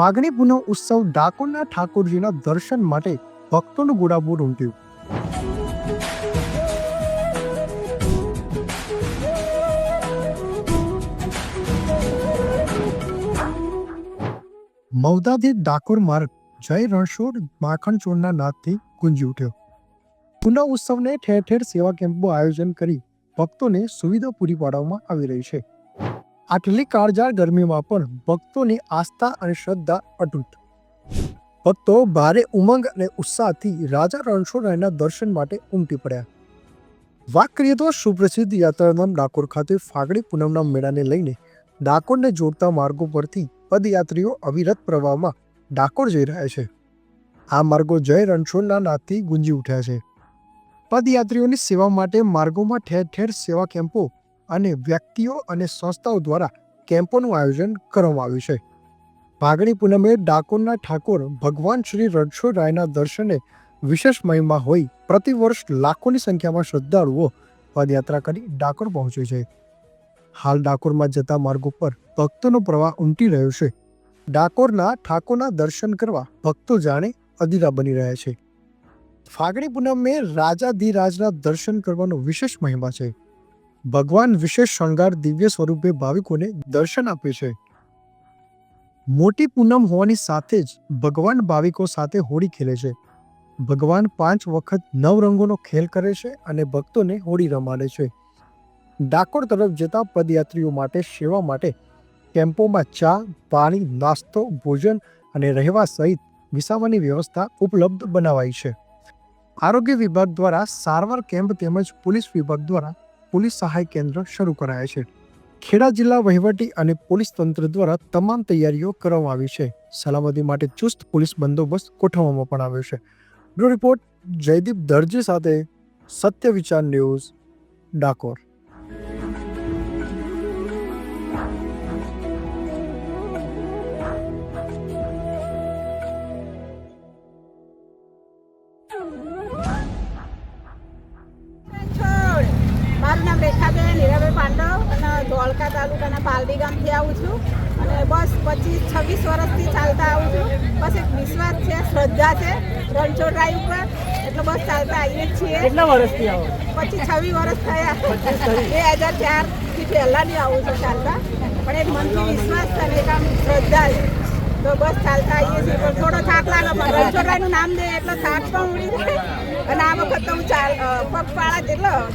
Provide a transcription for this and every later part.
ફાગણી પૂનમ ઉત્સવ ડાકોરના ઠાકોરજીના દર્શન માટે ભક્તોનું ગુડાબોર ઉમટ્યું. મવદાથી ડાકોર માર્ગ જય રણછોડ માખણ ચોરના નાદથી ગુંજી ઉઠ્યો. પુનઃ ઉત્સવને ઠેર ઠેર સેવા કેમ્પનું આયોજન કરી ભક્તોને સુવિધા પૂરી પાડવામાં આવી રહી છે. આટલી કાળજાળ ગરમીમાં પણ ભક્તોની આસ્થા અને શ્રદ્ધા અટૂટ ભક્તો ભારે ઉમંગ અને ઉત્સાહથી રાજા રણછોડરાયના દર્શન માટે ઉમટી પડ્યા. વાત કરીએ તો સુપ્રસિદ્ધ યાત્રાધામ ડાકોર ખાતે ફાગડી પૂનમના મેળાને લઈને ડાકોરને જોડતા માર્ગો પરથી પદયાત્રીઓ અવિરત પ્રવાહમાં ડાકોર જઈ રહ્યા છે. આ માર્ગો જય રણછોડના નાદથી ગુંજી ઉઠ્યા છે. પદયાત્રીઓની સેવા માટે માર્ગોમાં ઠેર ઠેર સેવા કેમ્પો અને વ્યક્તિઓ અને સંસ્થાઓ દ્વારા કેમ્પોનું આયોજન કરવામાં આવ્યું છે. ભાગણી પૂનમે ડાકોરના ઠાકોર ભગવાન શ્રી રણછોડરાયના દર્શને વિશેષ મહિમા હોઈ પ્રતિવર્ષ લાખોની સંખ્યામાં શ્રદ્ધાળુઓ પદયાત્રા કરી ડાકોર પહોંચે છે. હાલ ડાકોરમાં જતા માર્ગો ઉપર ભક્તોનો પ્રવાહ ઉમટી રહ્યો છે. ડાકોરના ઠાકોરના દર્શન કરવા ભક્તો જાણે અધીરા બની રહ્યા છે. ફાગણી પૂનમે રાજાધિરાજના દર્શન કરવાનો વિશેષ મહિમા છે. ભગવાન વિશેષ શણગાર દિવ્ય સ્વરૂપે ભાવિકોને દર્શન આપે છે. મોટી પૂનમ હોવાની સાથે જ ભગવાન ભાવિકો સાથે હોળી ખેલે છે. ભગવાન પાંચ વખત નવ રંગોનો ખેલ કરે છે અને ભક્તોને હોળી રમાડે છે. ડાકોર તરફ જતા પદયાત્રીઓ માટે સેવા માટે કેમ્પોમાં ચા, પાણી, નાસ્તો, ભોજન અને રહેવા સહિત વિસાવાની વ્યવસ્થા ઉપલબ્ધ બનાવાઈ છે. આરોગ્ય વિભાગ દ્વારા સારવાર કેમ્પ તેમજ પોલીસ વિભાગ દ્વારા પોલીસ સહાય કેન્દ્ર શરૂ કરાયા છે. ખેડા જિલ્લા વહીવટી અને પોલીસ તંત્ર દ્વારા તમામ તૈયારીઓ કરવામાં આવી છે. સલામતી માટે ચુસ્ત પોલીસ બંદોબસ્ત ગોઠવવામાં પણ આવ્યો છે. બ્યુરો રિપોર્ટ જયદીપ દરજી સાથે સત્ય વિચાર ન્યૂઝ ડાકોર. ધોળકા તાલુકાના પાલડી ગામથી આવું છું. અને બસ પચીસ છવ્વીસ વર્ષથી ચાલતા આવું છું. બસ એક વિશ્વાસ છે શ્રદ્ધા છે રણછોડરાય ઉપર. એટલે બસ ચાલતા આવીએ છીએ. કેટલા વર્ષથી આવો પચીસ છવ્વીસ વર્ષ થયા. બે હજાર ચારથી પહેલાંની આવું છું ચાલતા. પણ એક મનથી વિશ્વાસ છે એક આમ શ્રદ્ધા છે. તો બસ ચાલતા આવીએ છીએ. પણ થોડો થાક લાગે પણ રણછોડરાયનું નામ દે એટલો થાક પણ ઉડી જાય. અને આ વખત તો હું ચાલ અ,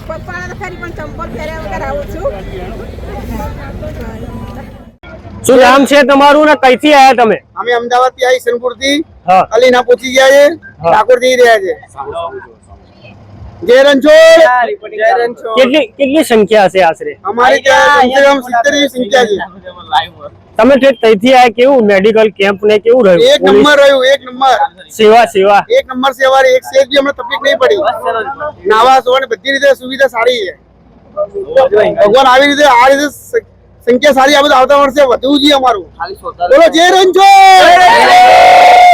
પગપાળા જ એટલે પગપાળા તો ખરી પણ ચંપલ પહેર્યા વગર આવું છું. શું નામ છે તમારું ને કઈથી આયા તમે? અમે અમદાવાદથી આવી સનપુરથી હા. અલીના પૂછી ગયા છે. ઠાકોર જઈ રહ્યા છે. જય રણછોડ. કેટલી કેટલી સંખ્યા છે આશરે? અમારી ત્યાં કમસે કમ સિત્તેરની સંખ્યા છે. તમે જે તઈથી આ કેવું મેડિકલ કેમ્પ ને કેવું રહ્યું? એક નંબર રહ્યું એક નંબર. સેવા સેવા. એક નંબર સેવા. એક સેજ બી અમને તકલીફ નહીં પડી. નાવા ધોવાની બધી રીતે સુવિધા સારી છે. ભગવાન આવી રીતે આ રીતે સંખ્યા સારી આ બધું આવતા વર્ષે વધવું જોઈએ અમારું. બોલો જય રણછોડ